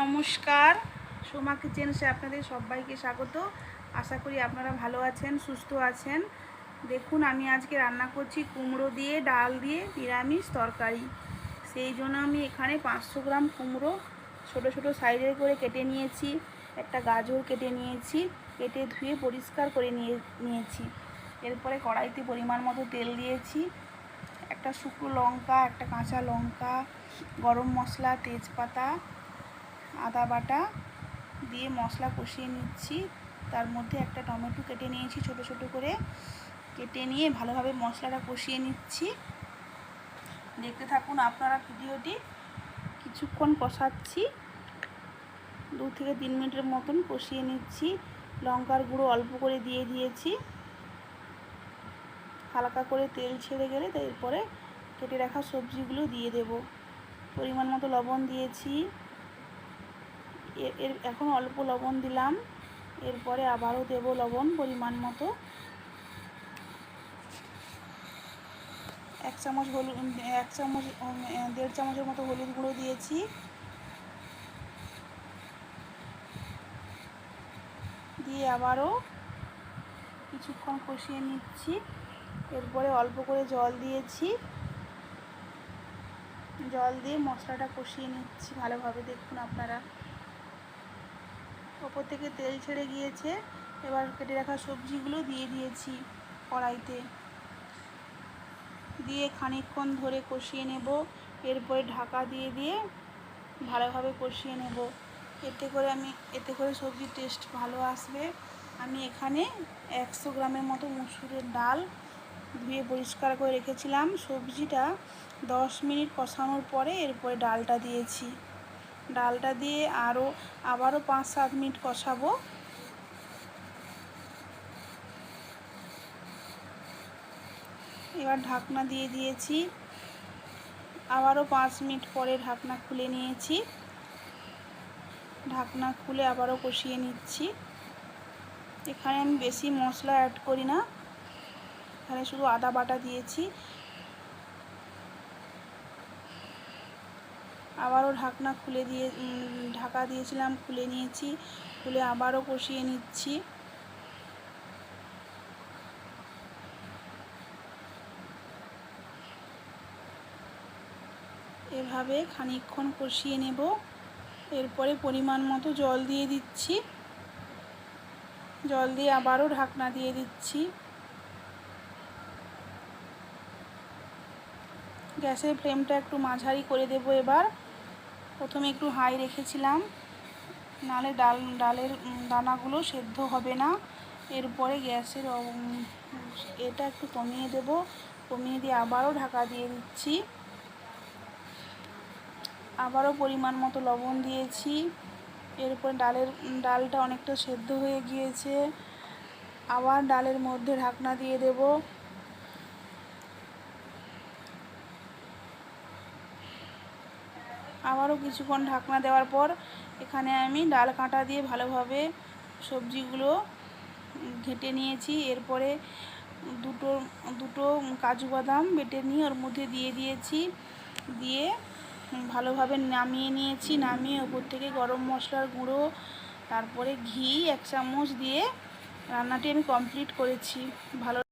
নমস্কার। সোমা কিচেন্সে আপনাদের সবাইকে স্বাগত। আশা করি আপনারা ভালো আছেন, সুস্থ আছেন। দেখুন, আমি আজকে রান্না করছি কুমড়ো দিয়ে, ডাল দিয়ে, নিরামিষ তরকারি। সেই জন্য আমি এখানে পাঁচশো গ্রাম কুমড়ো ছোট ছোট সাইজের করে কেটে নিয়েছি। একটা গাজর কেটে নিয়েছি, কেটে ধুয়ে পরিষ্কার করে নিয়ে, নিয়েছি। এরপরে কড়াইতে পরিমাণ মতো তেল দিয়েছি। একটা শুকনো লঙ্কা, একটা কাঁচা লঙ্কা, গরম মশলা, তেজপাতা আদা বাটা দিয়ে মশলা কষিয়ে নিচ্ছি। তার মধ্যে একটা টমেটো কেটে নিয়েছি ছোট ছোট করে। কেটে নিয়ে ভালোভাবে মশলাটা কষিয়ে নিচ্ছি। দেখতে থাকুন আপনারা ভিডিওটি। কিছুক্ষণ কষাচ্ছি। দু থেকে তিন মিনিটের মতন কষিয়ে নিচ্ছি। লঙ্কার গুঁড়ো অল্প করে দিয়ে দিয়েছি। হালকা করে তেল ছেড়ে গেলে তারপরে কেটে রাখা সবজিগুলো দিয়ে দেব। পরিমাণ মতো লবণ দিয়েছি। এর, এখন অল্প লবণ দিলাম। এরপরে আবারও দেব লবণ পরিমাণ মতো। এক চামচ হলুদ এক চামচ দেড় চামচের মতো হলুদ গুঁড়ো দিয়েছি। দিয়ে আবারও কিছুক্ষণ কষিয়ে নিচ্ছি। এরপরে অল্প করে জল দিয়েছি। জল দিয়ে মশলাটা কষিয়ে নিচ্ছি ভালোভাবে, দেখুন আপনারা। ওপর থেকে তেল ছেড়ে গিয়েছে। এবার কেটে রাখা সবজিগুলো দিয়ে দিয়েছি কড়াইতে। দিয়ে খানিকক্ষণ ধরে কষিয়ে নেব। এরপরে ঢাকা দিয়ে দিয়ে ভালোভাবে কষিয়ে নেব। এতে করে আমি, এতে করে সবজির টেস্ট ভালো আসবে। আমি এখানে একশো গ্রামের মতো মুসুরের ডাল ধুয়ে পরিষ্কার করে রেখেছিলাম। সবজিটা দশ মিনিট কষানোর পরে এরপরে ডালটা দিয়েছি। ডালটা দিয়ে আরও আবারও পাঁচ সাত মিনিট কষাবো। এবার ঢাকনা দিয়ে দিয়েছি। আবারও পাঁচ মিনিট পরে ঢাকনা খুলে নিয়েছি। ঢাকনা খুলে আবারও কষিয়ে নিচ্ছি। এখানে আমি বেশি মশলা অ্যাড করি না। এখানে শুধু আদা বাটা দিয়েছি। আবারও ঢাকনা খুলে দিয়ে ঢাকা দিয়েছিলাম, খুলে নিয়েছি, খুলে আবারও কষিয়ে নিচ্ছি। এভাবে খানিকক্ষণ কষিয়ে নেব, এরপরে পরিমাণ মতো জল দিয়ে দিচ্ছি। জল দিয়ে আবারও ঢাকনা দিয়ে দিচ্ছি। গ্যাসের ফ্লেমটা একটু মাঝারি করে দেব এবার। প্রথমে একটু হাই রেখেছিলাম নালে ডাল, ডালের দানাগুলো সেদ্ধ হবে না। এরপরে গ্যাসের এটা একটু কমিয়ে দেব। কমিয়ে দিয়ে আবারও ঢাকা দিয়ে দিচ্ছি। আবারও পরিমাণ মতো লবণ দিয়েছি। এরপরে ডালের ডালটা অনেকটা সেদ্ধ হয়ে গিয়েছে। আবার ডালের মধ্যে ঢাকনা দিয়ে দেব। আবারও কিছুক্ষণ ঢাকনা দেওয়ার পর এখানে আমি ডাল কাঁটা দিয়ে ভালোভাবে সবজিগুলো ঘেটে নিয়েছি। এরপরে দুটো দুটো কাজু বাদাম বেটে নিয়ে ওর মধ্যে দিয়ে দিয়েছি। দিয়ে ভালোভাবে নামিয়ে নিয়েছি। নামিয়ে ওপর থেকে গরম মশলার গুঁড়ো, তারপরে ঘি, এক চামচ দিয়ে রান্নাটি আমি কমপ্লিট করেছি। ভালো